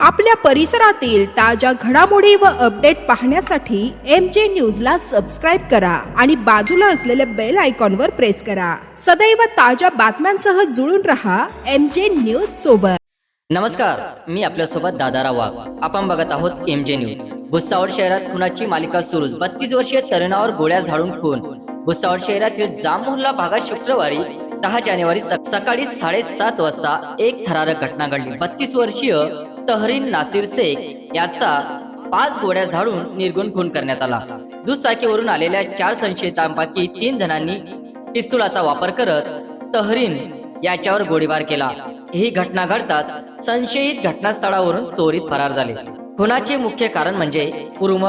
आपल्या परिसरातील ताज्या घडामोडी व अपडेट पाहण्यासाठी एम जे न्यूजला सबस्क्राईब करा आणि बाजूला असलेल्या बेल आयकॉनवर प्रेस करा. सदैव ताज्या बातम्यांसह जुळून रहा एम जे न्यूज सोबत. नमस्कार मी आपल्यासोबत दादा वाघ. आपण बघत आहोत एम जे न्यूज भुसावळ शहरात खुनाची मालिका सुरूच. बत्तीस वर्षीय तरुणावर गोळ्या झाडून खून. भुसावळ शहरातील जांभुर्ला भागात शुक्रवारी दहा जानेवारी सकाळी साडेसात वाजता एक थरारक घटना घडली. बत्तीस वर्षीय तहरीन नासिर शेख याचा पाच गोळ्या झाडून निर्गुण खून करण्यात आला. दुचाकीवरून आलेल्या चार संशयितांपैकी तीन जणांनी पिस्तुलाचा वापर करत तहरीन याच्यावर गोळीबार केला. ही घटना घडताच संशयित घटनास्थळावरून त्वरित फरार झाले. खुनाचे मुख्य कारण म्हणजे पूर्व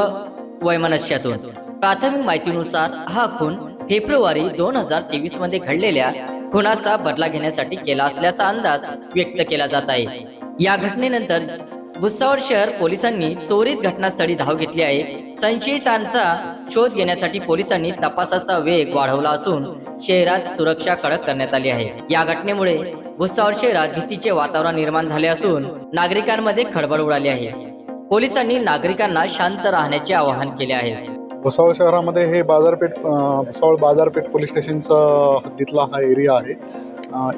वैमनस्यातून. प्राथमिक माहितीनुसार हा खून फेब्रुवारी दोन हजार तेवीसमध्ये घडलेल्या खुनाचा बदला घेण्यासाठी केला असल्याचा अंदाज व्यक्त केला जात आहे. या घटनेनंतर भुसावळ शहर पोलिसांनी त्वरित घटनास्थळी धाव घेतली आहे. संशयितांचा शोध घेण्यासाठी पोलिसांनी तपासाचा वेग वाढवला असून शहरात सुरक्षा कडक करण्यात आली आहे. या घटनेमुळे भुसावळ शहरात भीतीचे वातावरण निर्माण झाले असून नागरिकांमध्ये खळबळ उडाली आहे. पोलिसांनी नागरिकांना शांत राहण्याचे आवाहन केले आहे. भुसावळ शहरामध्ये हे बाजारपेठ भुसावळ बाजारपेठ पोलीस स्टेशनचा हद्दीतला हा एरिया आहे.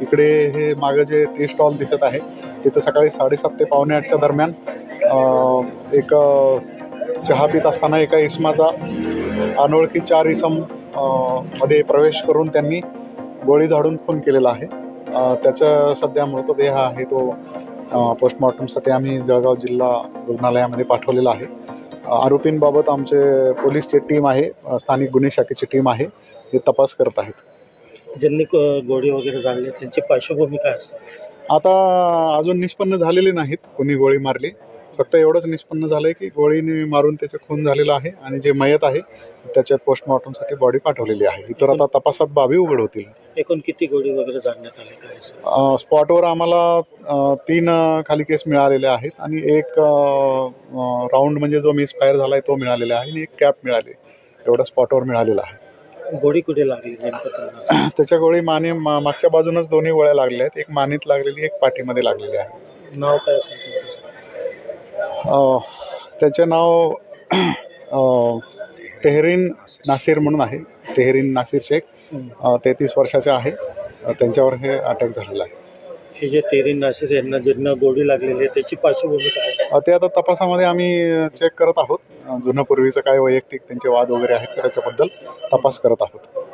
इकडे हे मागं जे टी स्टॉल दिसत आहे तिथं सकाळी साडेसात ते पावणे आठच्या दरम्यान एक चहा पित असताना एका इसमाचा अनोळखी चार इसममध्ये प्रवेश करून त्यांनी गोळी झाडून खून केलेला आहे. त्याचा सध्या मृतदेह आहे तो पोस्टमॉर्टमसाठी आम्ही जळगाव जिल्हा रुग्णालयामध्ये पाठवलेला आहे. आरोपींबाबत आमचे पोलीसची टीम आहे स्थानिक गुन्हे शाखेची टीम आहे ते तपास करत आहेत. ज्यांनी क- गोळी वगैरे झाडली त्यांची पार्श्वभूमी काय असते? आता अजून निष्पन्न झालेले नाहीत कोणी गोळी मारली. फक्त एवढंच निष्पन्न झालं आहे की गोळीने मारून त्याचे खून झालेला आहे आणि जे मयत आहे त्याच्यात पोस्टमॉर्टमसाठी बॉडी पाठवलेली आहे. इतर आता तपासात बाबी उघड होतील. एकूण किती गोळी वगैरे झाडण्यात आले स्पॉटवर आम्हाला तीन खाली केस मिळालेले आहेत आणि एक राऊंड म्हणजे जो मिस फायर झाला आहे तो मिळालेला आहे आणि एक कॅप मिळाली. एवढं स्पॉटवर मिळालेलं आहे. गोळी कुठे लागली त्याच्या गोळी माने मागच्या बाजूनच दोन्ही गोळ्या लागलेल्या आहेत. एक मानेत लागलेली एक पाठीमध्ये लागलेली आहे. नाव काय असेल त्यांचं नाव तेहरीन नासिर म्हणून आहे. तेहरीन नासिर शेख. तेहतीस वर्षाचे आहे. त्यांच्यावर हे अटॅक झालेला आहे. हे जे तेरीन नाशिर यांना ज्यांना गोळी लागलेली आहे त्याची पार्श्वभूमी काय? ते आता तपासामध्ये आम्ही चेक करत आहोत. अ, जुनं पूर्वीचं काय वैयक्तिक त्यांचे वाद वगैरे आहेत का त्याच्याबद्दल तपास करत आहोत.